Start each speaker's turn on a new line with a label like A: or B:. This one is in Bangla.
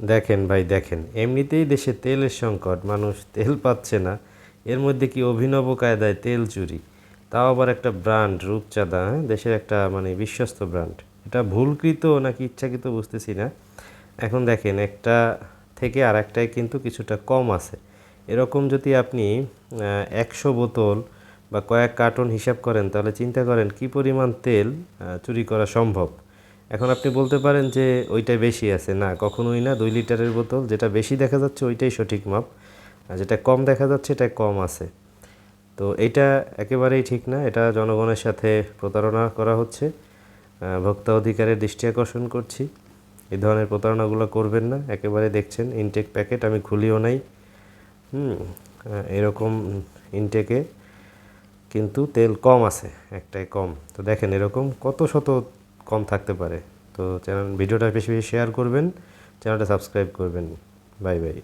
A: দেখেন ভাই, দেখেন, এমনিতেই দেশে তেলের সংকট, মানুষ তেল পাচ্ছে না। এর মধ্যে কি অভিনব কায়দায় তেল চুরি? তাও আবার একটা ব্র্যান্ড, রূপচাঁদা হ্যাঁ? দেশের একটা মানে বিশ্বস্ত ব্র্যান্ড। এটা ভুলকৃত নাকি ইচ্ছাকৃত বুঝতেছি না। এখন দেখেন, একটা থেকে আর একটায় কিন্তু কিছুটা কম আছে। এরকম যদি আপনি একশো বোতল বা কয়েক কার্টন হিসাব করেন, তাহলে চিন্তা করেন কি পরিমাণ তেল চুরি করা সম্ভব। এখন আপনি বলতে পারেন যে ওইটাই বেশি আছে। না, কখনোই না। দুই লিটারের বোতল, যেটা বেশি দেখা যাচ্ছে ওইটাই সঠিক মাপ। আর যেটা কম দেখা যাচ্ছে এটা কম আছে। তো এটা একেবারেই ঠিক না। এটা জনগণের সাথে প্রতারণা করা হচ্ছে। ভোক্তা অধিকারের দৃষ্টি আকর্ষণ করছি। এই ধরনের প্রতারণাগুলো করবেন না। একেবারে দেখছেন ইনটেক প্যাকেট আমি খুলিও নাই। হুম এরকম ইনটেকে কিন্তু তেল কম আছে, একটাই কম। তো দেখেন এরকম কত শত কম থাকতে পারে। তো চ্যানেল, ভিডিওটা বেশি বেশি শেয়ার করবেন, চ্যানেলটা সাবস্ক্রাইব করবেন। Bye bye